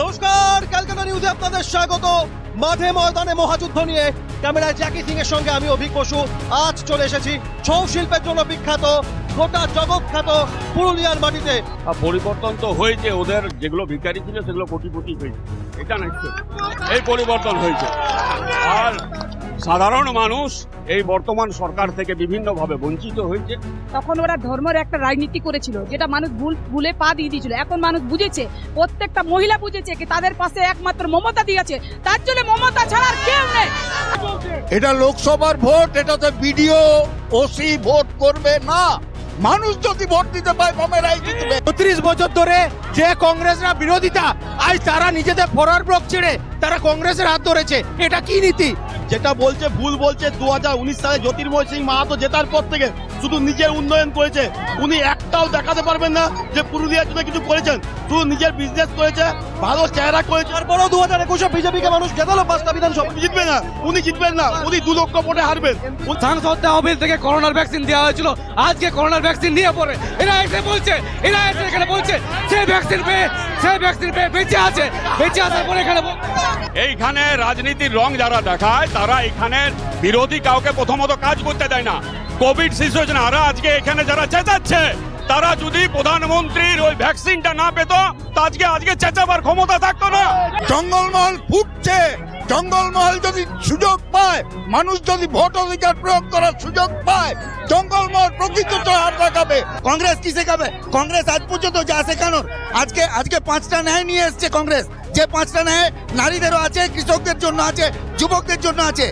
নমস্কার, ক্যালকাটা নিউজে আপনাদের স্বাগত। মাঠে ময়দানে মহাযুদ্ধ নিয়ে ক্যামেরায় জ্যাকি সিং এর সঙ্গে আমি অভিক বসু। আজ চলে এসেছি ছৌ শিল্পের জন্য বিখ্যাত, গোটা জগৎ খ্যাত পুরুলিয়ার মাটিতে। পরিবর্তন তো হয়েছে, ওদের যেগুলো ভিকারি ছিল, সেগুলো কোটিপতি হয়েছে। এটা না এই পরিবর্তন হয়েছে। আর সাধারণ মানুষ এই বর্তমান সরকার থেকে বিভিন্নভাবে বঞ্চিত হয়েছে। তখন ওরা ধর্মের একটা রাজনীতি করেছিল যেটা মানুষ ভুল ভুলে পা দিয়ে দিয়েছিল। এখন মানুষ বুঝেছে প্রত্যেকটা মহিলা বুঝেছে কি তাদের পাশে একমাত্র মমতা দিয়েছে তার জন্য মমতা ছাড়া আর কেউ নেই। এটা লোকসভার ভোট এটাতে বিডিও ওসি ভোট করবে না। মানুষ যদি ভোট দিতে পায় বামেরাই জিতবে। বত্রিশ বছর ধরে যে কংগ্রেসরা বিরোধিতা আজ তারা নিজেদের ফরার ব্লক ছেড়ে তারা কংগ্রেসের হাত ধরেছে। এটা কি নীতি? যেটা বলছে ভুল বলছে দু সালে জ্যোতির্ময় সিং মাহাতো জেতার পর থেকে শুধু নিজের উন্নয়ন করেছে। উনি একটাও দেখাতে পারবেন না যে পুরুলিয়ার জন্য কিছু করেছেন। শুধু নিজের বিজনেস করেছে ভালো চেহারা করেছে। তারপরেও দু হাজার একুশে বিজেপিকে মানুষ গেল পাঁচটা বিধানসভা। জিতবে না উনি জিতবেন না উনি দু লক্ষ ভোটে হারবেন। সাংসদ তহবিল থেকে করোনার ভ্যাকসিন দেওয়া হয়েছিল। আজকে করোনার ভ্যাকসিন নিয়ে পড়ে। এরা এসে বলছে এরা এসে এখানে বলছে সে ভ্যাকসিন পেয়ে সে ভ্যাকসিন পেয়ে বেঁচে আছে। বেঁচে আসার পরে এখানে এইখানে রাজনীতির রং যারা দেখায়, তারা এখানে বিরোধী কাউকে প্রথমত কাজ করতে দেয় না। কোভিড সিচুয়েশন, আর আজকে এখানে যারা চেঁচাচ্ছে, তারা যদি প্রধানমন্ত্রীর ওই ভ্যাকসিনটা না পেত আজকে আজকে চেঁচাবার ক্ষমতা থাকতো না। জঙ্গলমহল ফুটছে। জঙ্গলমহল যদি সুযোগ পায়, মানুষ যদি ভোট অধিকার প্রয়োগ করার সুযোগ পায়, জঙ্গলমহল প্রকৃত হাত লাগাবে। কংগ্রেস কি শেখাবে? কংগ্রেস আজ পর্যন্ত যা শেখানোর, আজকে আজকে পাঁচটা ন্যায় নিয়ে এসছে কংগ্রেস। যে পাঁচটা ন্যায় নারীদেরও আছে, কৃষকদের জন্য আছে, যুবকদের জন্য আছে।